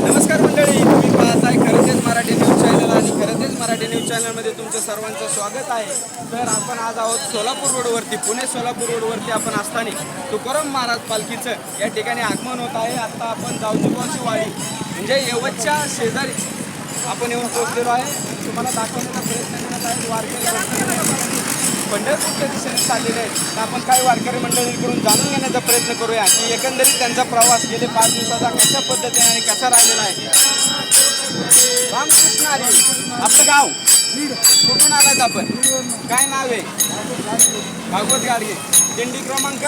नमस्कार मंडळी तुम्ही पाहताय खरंच मराठी न्यूज चॅनल आणि खरंच मराठी न्यूज चॅनलमध्ये तुमचं सर्वांचं स्वागत आहे. तर आपण आज आहोत सोलापूर रोडवरती पुणे सोलापूर रोडवरती आपण असताना तुकाराम महाराज पालखीचं या ठिकाणी आगमन होत आहे. आता आपण जाऊची वाडी म्हणजे यवतच्या शेजारी आपण येऊन पोहोचलेलो आहे. तुम्हाला दाखवण्याचा प्रयत्न करत आहे वारकरी पंढरपूरच्या दिशेने चाललेले आहेत. तर आपण काही वारकरी मंडळींकडून जाणून घेण्याचा प्रयत्न करूया की एकंदरीत त्यांचा प्रवास गेले पाच दिवसाचा कशा पद्धतीने आणि कसा राहिलेला आहे. रामकृष्ण हरी आपलं गाव? कुठून आलात आपण? काय नाव आहे? भागवत गाडगे. दिंडी क्रमांक?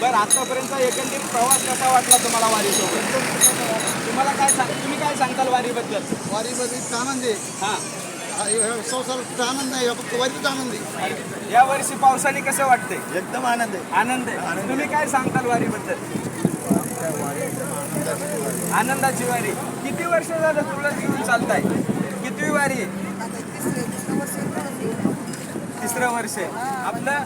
बरं आतापर्यंत एकंदरीत प्रवास कसा वाटला तुम्हाला वारीसोबत? तुम्हाला काय सांग तुम्ही काय सांगताल वारीबद्दल? वारीमध्ये आनंद आहे हां. संसारात आनंद आहे फक्त वारीत आनंद आहे. या वर्षी पावसाने कसं वाटतंय? एकदम आनंद आहे. आनंद आहे. तुम्ही काय सांगताल वारीबद्दल? आनंदाची वारी. किती वर्ष झालं तुळस घेऊन चालताय? किती वारी? आहे? तिसरं वर्ष आहे. आपलं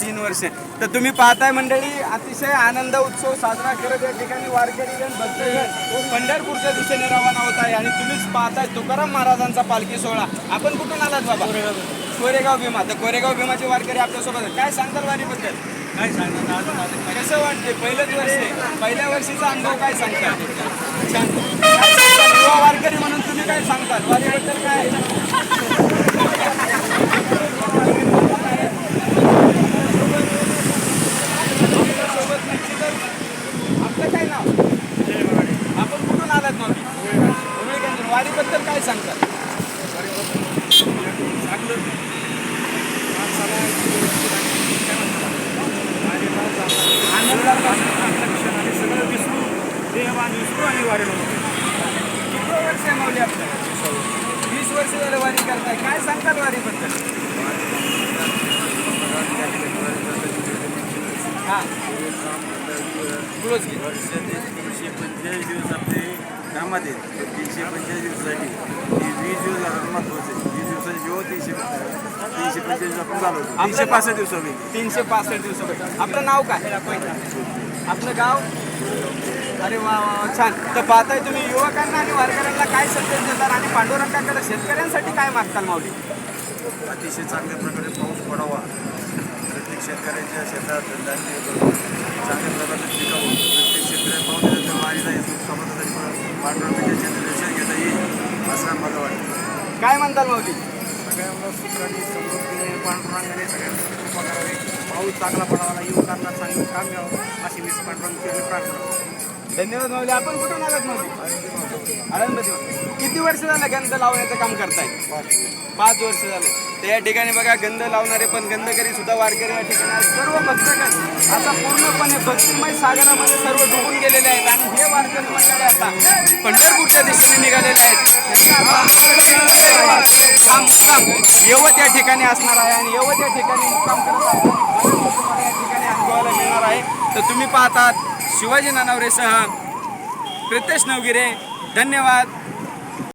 तीन वर्ष. तर तुम्ही पाहताय मंडळी अतिशय आनंद उत्सव साजरा करत या ठिकाणी भक्तगण पंढरपूरच्या दिशेने रवाना होत आहे आणि तुम्हीच पाहताय तुकाराम महाराजांचा पालखी सोहळा. आपण कुठून आलात बाबा? कोरेगाव भीमा. तर कोरेगाव भीमाचे वारकरी आपल्यासोबत आहेत. काय सांगताल वारीबद्दल? काय सांगतात? कसं वाटते पहिलंच वर्ष पहिल्या वर्षीचा अनुभव काय? युवा वारकरी म्हणून तुम्ही काय सांगताल वारीबद्दल काय सोबत निश्चितच आपलं काय नाव आपण कुठून आलात मग उमेदवार वारीबद्दल काय सांगतात सगळं विसरू देहवान विसरू आणि वारी किती वर्ष आहे माऊली आपलं वीस वर्ष झालं वारी करताय काय सांगतात वारीबद्दल हां घे. तीनशे पंचेचाळीस दिवस आपले आहेत तीनशे पंचेचाळीस दिवसासाठी हे वीस दिवस झालं महत्वाचं आहे. वीस दिवसाची जेव्हा तीनशे तीनशे पंचेचाळीस आपण होतो तीनशे पासष्ट दिवसापैकी. तीनशे पासष्ट दिवसापैकी. आपलं नाव काय? आपलं गाव? अरे वा वा वा, छान. तर पाहताय तुम्ही युवकांना आणि वारकऱ्यांना काय संदेश देतात आणि पांडुरंगाकडे शेतकऱ्यांसाठी काय मागताल माऊली? अतिशय चांगल्या प्रकारे पाऊस पडावा. प्रत्येक शेतकऱ्याच्या शेतात धान्य चांगल्या प्रकारे पिकावं प्रत्येक शेतकऱ्या पाऊस वारीला येतो. समाजासाठी पांडुरंगाच्या दर्शन घेता येईल असं मला वाटतं. काय म्हणताल माऊली सगळ्यांना सुखाने समृद्धीने पांडुरंगाने सगळ्यांना कृपा करावी पाऊस चांगला पडावा युवकांना चांगलं काम घ्यावं अशी मी पांडुरंगाची प्रार्थना. धन्यवाद माऊली. आपण कुठून आलात माऊली? आळंदमध्ये. किती वर्ष झालं गंध लावण्याचं काम करताय? पाच वर्ष झाले. तर या ठिकाणी बघा गंध लावणारे पण गंधकरी सुद्धा वारकरी या ठिकाणी सर्व भक्तगण आता पूर्णपणे भक्तिमय सागरामध्ये सर्व डुबून गेलेले आहेत. आणि हे वारकरी मंडळ आता पंढरपूरच्या दिशेने निघालेले आहेत. हा मुक्काम यवत या ठिकाणी असणार आहे आणि यवत या ठिकाणी मुक्काम करत आहे. या ठिकाणी अनुभवायला मिळणार आहे. तर तुम्ही पाहतात शिवाजी नानावरेसह प्रितेश नवगिरे धन्यवाद.